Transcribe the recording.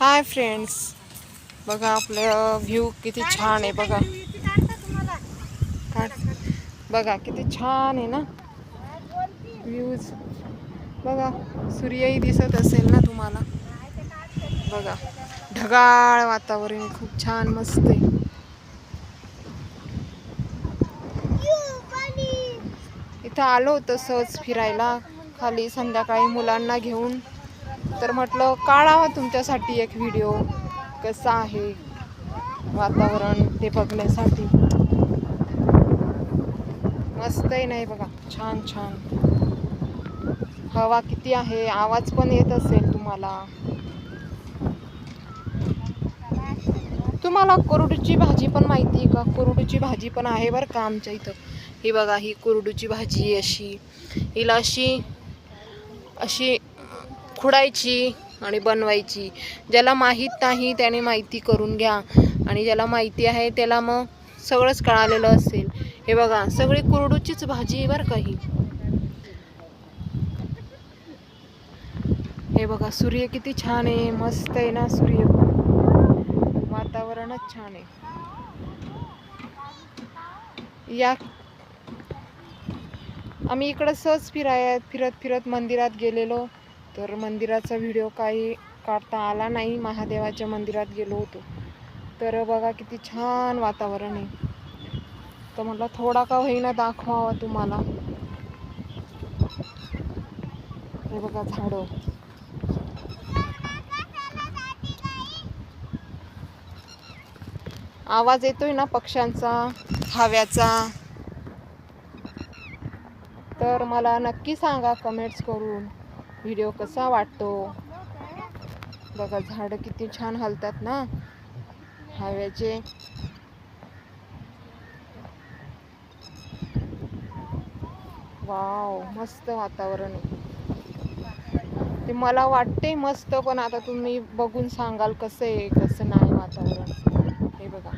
Hi friends बघा आपलं view किती छान आहे बघा. बघा किती छान आहे ना? व्ह्यूज बघा सूर्यही दिसत असेल ना तुम्हाला? बघा ढगाळ वातावरण खूप छान मस्त आहे. इथं आलो होतं सहज फिरायला खाली संध्याकाळी मुलांना घेऊन. तर म्हटलं काढावा तुमच्यासाठी एक व्हिडिओ कसा आहे वातावरण ते बघण्यासाठी? मस्तही नाही बघा. छान छान. हवा किती आहे? आवाज पण येत असेल तुम्हाला. तुम्हाला कोरडूची भाजी पण माहिती आहे का? कोरडूची भाजी पण आहे बरं का आमच्या इथं. ही बघा ही कोरडूची भाजी अशी. हिला अशी अशी खुडायची आणि बनवायची. ज्याला माहीत नाही त्याने माहिती करून घ्या. आणि ज्याला माहिती आहे त्याला मग सगळंच कळालेलं असेल. हे बघा सगळी कुरडूचीच भाजी आहे बरं का ही. हे बघा सूर्य किती छान आहे. मस्त आहे ना सूर्य वातावरणच छान आहे. या आम्ही इकडं सहज फिराय फिरत फिरत मंदिरात गेलेलो. तर मंदिराचा व्हिडिओ काही काढता आला नाही. महादेवाच्या मंदिरात गेलो होतो. तर बघा किती छान वातावरण आहे. तर म्हटलं थोडा का होईना दाखवावा तुम्हाला. हे बघा झाडं. आवाज येतोय ना पक्ष्यांचा हव्याचा? तर मला नक्की सांगा कमेंट्स करून. व्हिडिओ कसा वाटतो? बघा झाडं किती छान हलतात ना? हव्याचे वाव मस्त वातावरण. आहे ते मला वाटते मस्त पण आता तुम्ही बघून सांगाल कसं आहे कसं नाही वातावरण. हे बघा.